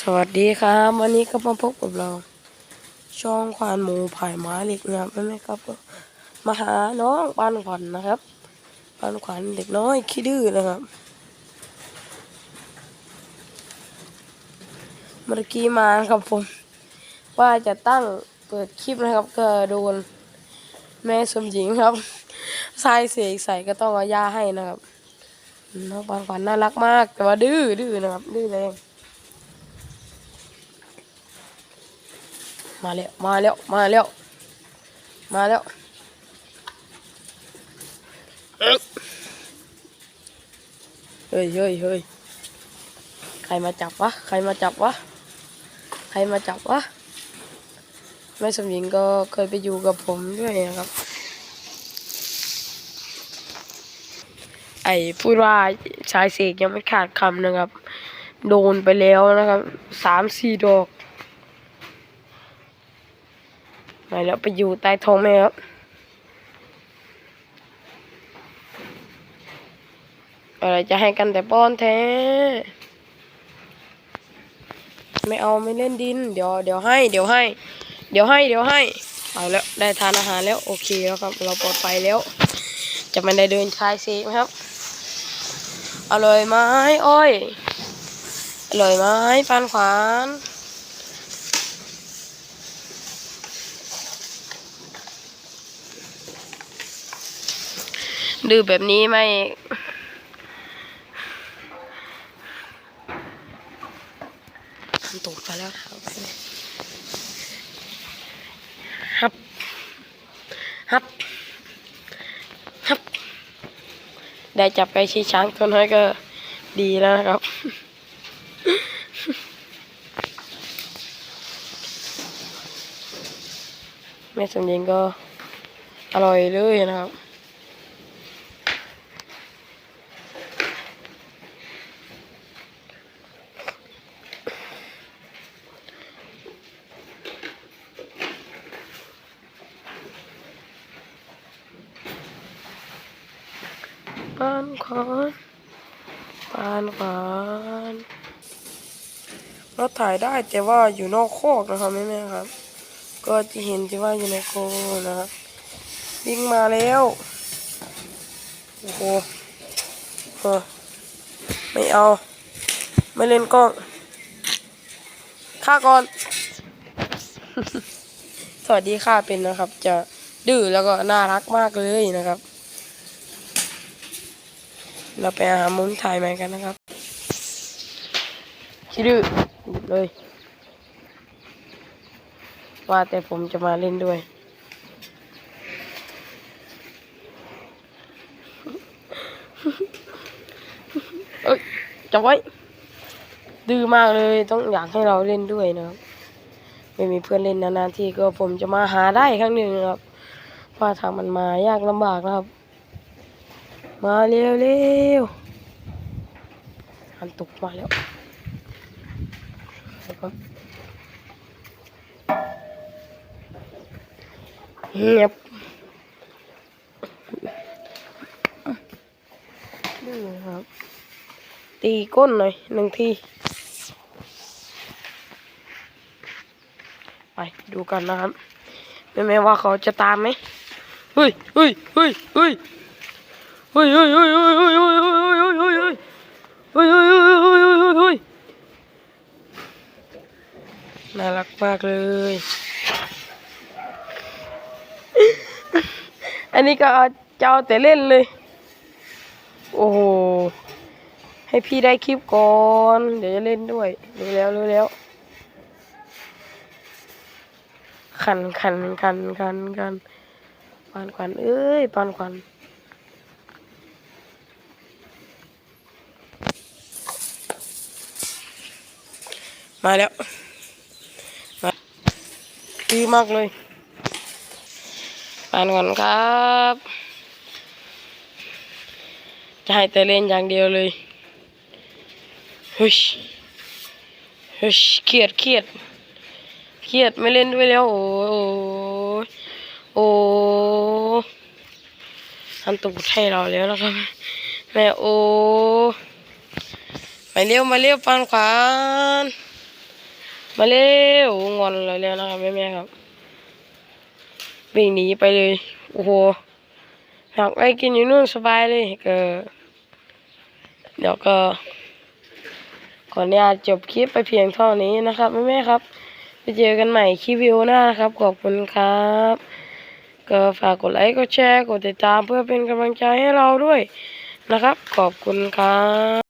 สวัสดีครับ วันนี้ก็มาพบกับเรา ช่องควานหมูผายไม้เหล็กนะครับนั่ครับก็มาหาน้องปานขวัญนะครับปานขวัญเด็กน้อยขี้ดื้อนะครับ เมื่อกี้มาครับผม ว่าจะตั้งเปิดคลิปนะครับ ก็โดนแม่สมหญิงครับทรายเสกใส่ก็ต้องเอายาให้นะครับน้องปานขวัญน่ารักมากแต่ว่าดื้อดื้อนะครับดื้อแรง มาแล้ว มาแล้ว มาแล้ว มาแล้วเฮ้ยเฮ้ยเฮ้ยใครมาจับวะ ใครมาจับวะ ใครมาจับวะ แม่สมหญิงก็เคยไปอยู่กับผมด้วยนะครับ ไอ้พูดว่าชายเสกยังไม่ขาดคำนะครับ โดนไปแล้วนะครับ สามสี่ดอก ไปแล้วไปอยู่ใต้ท้องแม่ครับอะไรจะให้กันแต่ป้อนแท้ ไม่เอาไม่เล่นดิน เดี๋ยวเดี๋ยวให้ เดี๋ยวให้ เดี๋ยวให้เดี๋ยวให้ เอาแล้วได้ทานอาหารแล้ว โอเคแล้วครับ เราปลอดภัยแล้ว จะไม่ได้เดินชายเซไหมครับอร่อยไหมอ้อยอร่อยไหมปานขวาน ดื้อแบบนี้ไม่ทำตกไปแล้วครับฮับ ฮับ ฮับ ได้จับไปชี้ช้างตัวน้อยก็ดีแล้วนะครับ แม่สมยิงก็อร่อยเลยนะครับ ปานขวานปานขวานเราถ่ายได้แต่ว่าอยู่นอกโคกนะครับแม่แม่ๆครับ ก็จะเห็นที่ว่าอยู่ในโคกนะครับวิ่งมาแล้วโอ้โหเออไม่เอา ไม่เล่นกล้องฆ่าก่อน สวัสดีค่ะเป็นนะครับ จะดื้อแล้วก็น่ารักมากเลยนะครับ เราไปหามุมถ่ายใหม่กันนะครับคิดดื้อหยุดเลย ว่าแต่ผมจะมาเล่นด้วย เอ้ยจับไว้ ดื้อมากเลยต้องอยากให้เราเล่นด้วยนะครับไม่มีเพื่อนเล่นนานๆทีก็ผมจะมาหาได้ครั้งหนึ่งครับเพราทางมันมายากลำบากนะครับ มาเร็วเร็วอันตุกมาแล้วแล้วก็เงียบนี่ครับ ตีก้นหน่อยหนึ่งทีไปดูกันนะครับแม่แม่ว่าเขาจะตามไหมเฮ้ยเฮ้ยเฮ้ยเฮ้ย เฮ้ยเฮ้ยเฮ้ยเฮ้ยเฮ้ยเฮ้ยเฮ้ยเฮ้ยเฮ้ยเฮ้ยเฮ้ยเฮ้ยเฮ้ยเฮ้ยเฮ้ยเฮ้ยน่ารักมากเลยอันนี้ก็เอาเจ้าแต่เล่นเลยโอ้โหให้พี่ได้คลิปก่อนเดี๋ยวจะเล่นด้วยรู้แล้วรู้แล้วขันขันขันขันขันปานขวัญเอ้ยปานขวัญ มาแล้วมาดีมากเลยปานก่อนครับ จะให้แต่เล่นอย่างเดียวเลยเฮ้ยเฮ้ยเครียดเครียดเครียดไม่เล่นด้วยแล้ว โอ้ยโอ้ยโอ้ยทำตูดให้เราแล้วนะครับ แม่โอ้ยมาเร็วมาเร็วปานขวาน มาเร็วงอนเลยแล้วนะครับแม่แม่ๆครับวิ่งหนีไปเลยโอ้โหอยากไปกินอยู่นู่นสบายเลยก็เดี๋ยวก็ขออนุญาตจบคลิปไปเพียงเท่านี้นะครับแม่แม่ๆครับไปเจอกันใหม่คลิปวิวหน้านะครับ ขอบคุณครับ ก็ฝากกดไลค์กดแชร์กดติดตามเพื่อเป็นกำลังใจให้เราด้วยนะครับ ขอบคุณครับ